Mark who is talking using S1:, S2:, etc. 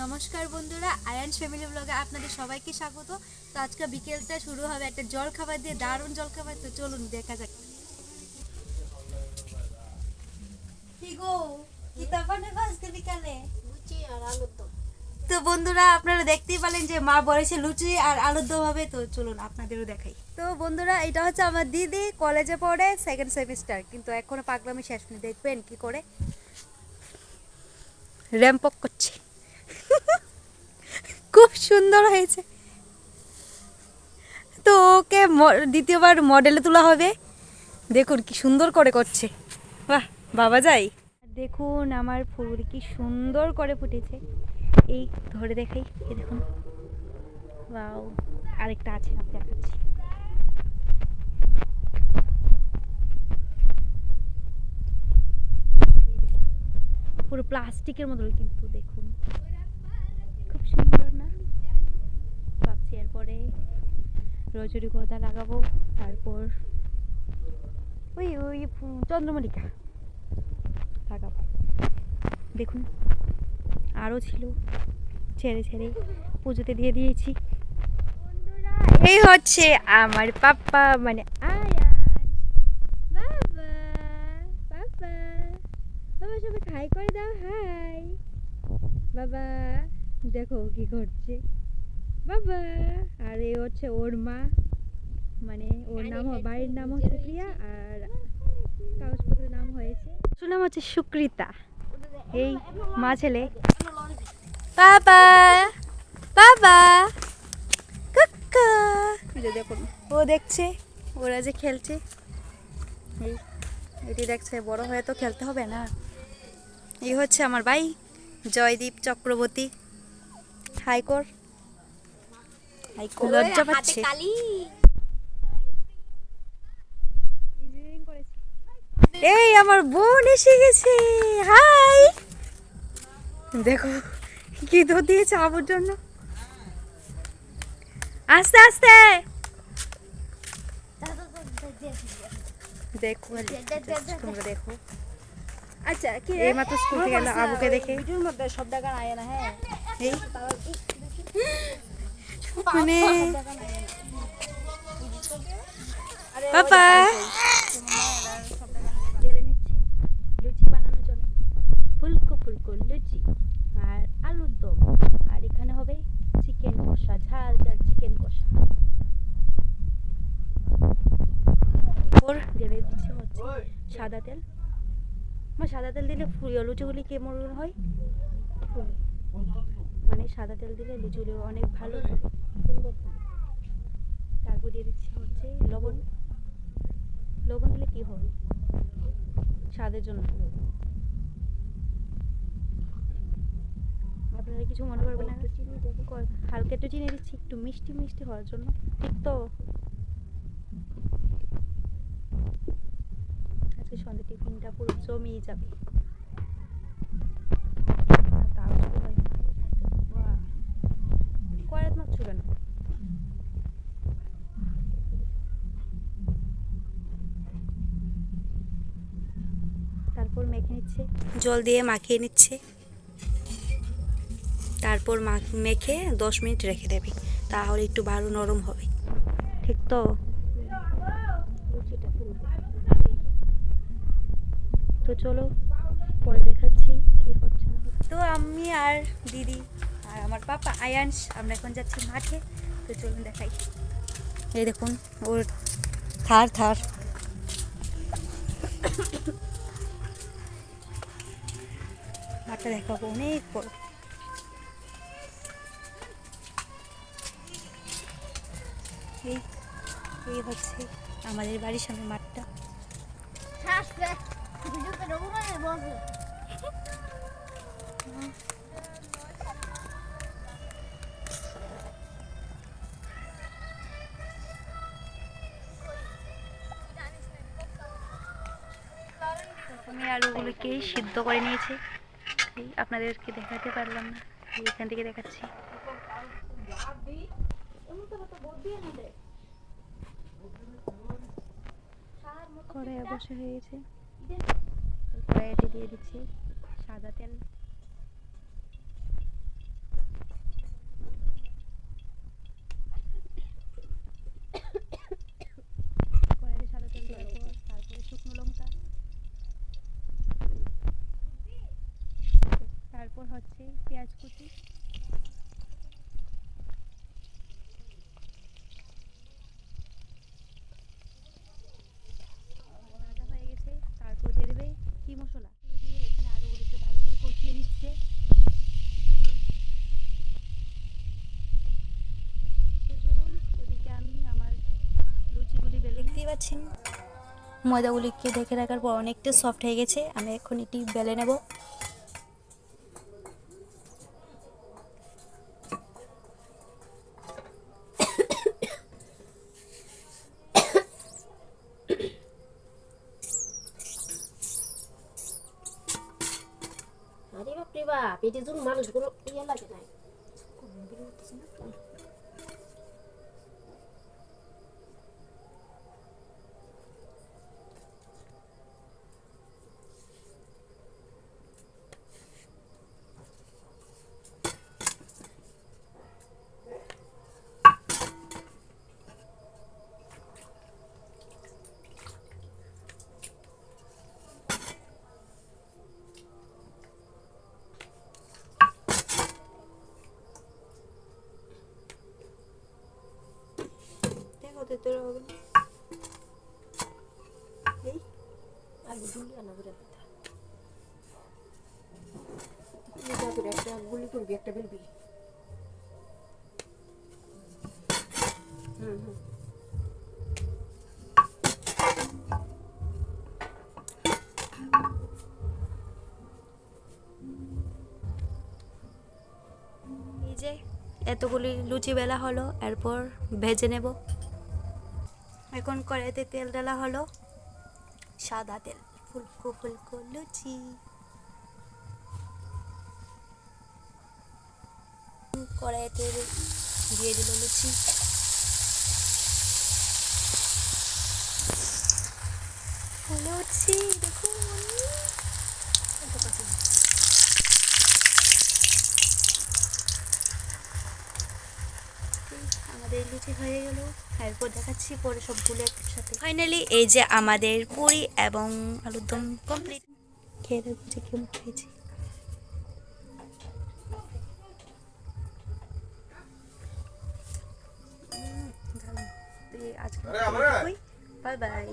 S1: নমস্কার বন্ধুরা আয়ান্স ফ্যামিলি ব্লগে আপনাদের সবাইকে স্বাগত। তো আজকে বিকেলটা শুরু হবে একটা জল খাবার দিয়ে দারুণ জল খাবার তো চলুন দেখা যাক। তো বন্ধুরা আপনারা দেখতেই পেলেন যে মা বলেছে লুচি আর আলুর দম হবে তো চলুন আপনাদেরও দেখাই। তো বন্ধুরা এটা হচ্ছে আমার দিদি কলেজে পড়ে সেকেন্ড সেমিস্টার কিন্তু এখনও পাগলামি শেষ নেই দেখবেন কি করে। র্যাম্পক করছে। সুন্দর হয়েছে। তো ওকে দ্বিতীয়বার মডেলে তোলা হবে। দেখুন কি সুন্দর করে করছে। বাহ, বাবা যাই। দেখুন আমার ফুল কি সুন্দর করে ফুটেছে। এই ধরে দেখাই, এই দেখুন। বাও আরেকটা আছে, আমি দেখাচ্ছি। পুরো প্লাস্টিকের মতো কিন্তু দেখুন খুব সুন্দর না ভাবছি এরপরে রজনীগন্ধা লাগাবো, তারপর ওই ওই চন্দ্রমল্লিকা লাগাবো। দেখুন, আরও ছিল। ছেড়ে ছেড়ে পুজোতে দিয়ে দিয়েছি। এই হচ্ছে আমার পাপ্পা মানে বাবা সবাই হাই করে দাও হাই বাবা, দেখো কি করছে বাবা। আর এ হচ্ছে ওর মা। মানে ওর নাম বাড়ির নাম হচ্ছে প্রিয়া আর কাগজপত্রের নাম হয়েছে? শুনাম হচ্ছে সুকৃতা। এই মা ছেলে। বাবা বাবা কাকা। দেখুন। ও দেখছে ওরা যে খেলছে। এই এটি দেখছে বড় হয়ে তো খেলতে হবে না। এই হচ্ছে আমার ভাই জয়দীপ চক্রবর্তী। হাইকোর হাইকোর লজ্জা পাচ্ছে। এই আমার বোন এসে গেছে। হাই। দেখো কি দুধ দিয়েছে আবুর জন্য। আস্তে আস্তে। দেখো দেখো।
S2: আচ্ছা কি
S1: এই মাত্র স্কুল থেকে আবুকে দেখে।
S2: ভিডিওর মধ্যে সব টাকা আয় না হ্যাঁ?
S1: মানে পাপা। লুচি বানানো চলে। ফুলকো ফুলকো লুচি আর আলুর দম। আর এখানে হবে চিকেন কষা ঝাল ঝাল চিকেন কষা। ঢেলে দিচ্ছে হচ্ছে সাদা তেল। আমার সাদা তেল দিলে ফুল লুচিগুলি কেমন হয়? মানে সাদা তেল দিলে লুচিগুলি অনেক ভালো হয়। তারপর দিয়ে দিচ্ছি হচ্ছে লবণ লবণ দিলে কি হবে? স্বাদের জন্য। আপনারা কিছু মনে করবেন না? হালকা একটু চিনি দিচ্ছি, একটু মিষ্টি মিষ্টি হওয়ার জন্য। ঠিক তো? আজকে সন্ধ্যে টিফিনটা পুরো জমিয়ে যাবে আর তাও শুরু হয় না। বাহ। কড়াইতে মাছ কেন তারপর মেখে নিচ্ছে জল দিয়ে মাখিয়ে নিচ্ছে। তারপর মেখে দশ মিনিট রেখে দেবে। তাহলে একটু ভালো নরম হবে। ঠিক তো? তো চলো, পরে দেখাচ্ছি কি হচ্ছে তো আমি আর দিদি আর আমার পাপা আয়াংশ আমরা এখন যাচ্ছি মাঠে। তো চলুন দেখাই। এই দেখুন, ওর থার থার। মাঠটা দেখাবো অনেক বড়। এই এই হচ্ছে আমাদের বাড়ির সামনে মাঠটা। আমি আলুগুলোকে সিদ্ধ করে নিয়েছি। এই আপনাদেরকে দেখাতে পারলাম না। এখান থেকে দেখাচ্ছি। কড়াই অবশ্য হয়ে গেছে। কড়াইতে দিয়ে দিচ্ছি সাদা তেল।
S3: হচ্ছে পেঁয়াজ কুচি। ভাজা হয়ে গেছে, তারপর দিয়ে দেবে কি মশলা? দিয়ে এখানে আলুগুলোকে ভালো করে কষিয়ে নিচ্ছে।
S1: দেখতেই পাচ্ছেন, ময়দাগুলিকে দেখে রাখার পর অনেকটা সফট হয়ে গেছে। আমি এখন এটি বেলে নেব।
S4: এটি জন্য মানুষগুলো ইয়ে লাগে নাই।
S1: দেখো তোর হবে
S4: গুলি করবি, একটা হুম হুম।
S1: এতগুলি লুচি বেলা হলো, এরপর ভেজে নেব। এখন কড়াইতে তেল ডালা হলো। সাদা তেল, ফুলকো ফুলকো লুচি। কড়াইতে দিয়ে দিল লুচি। লুচি, দেখুন আমাদের লুচি হয়ে গেল। এরপর দেখাচ্ছি পরে সবগুলো একসাথে। ফাইনালি এই যে আমাদের পুরি এবং আলুর দম কমপ্লিট খেয়ে দেখছি যে কেমন হয়েছে
S3: আজকে বাই বাই।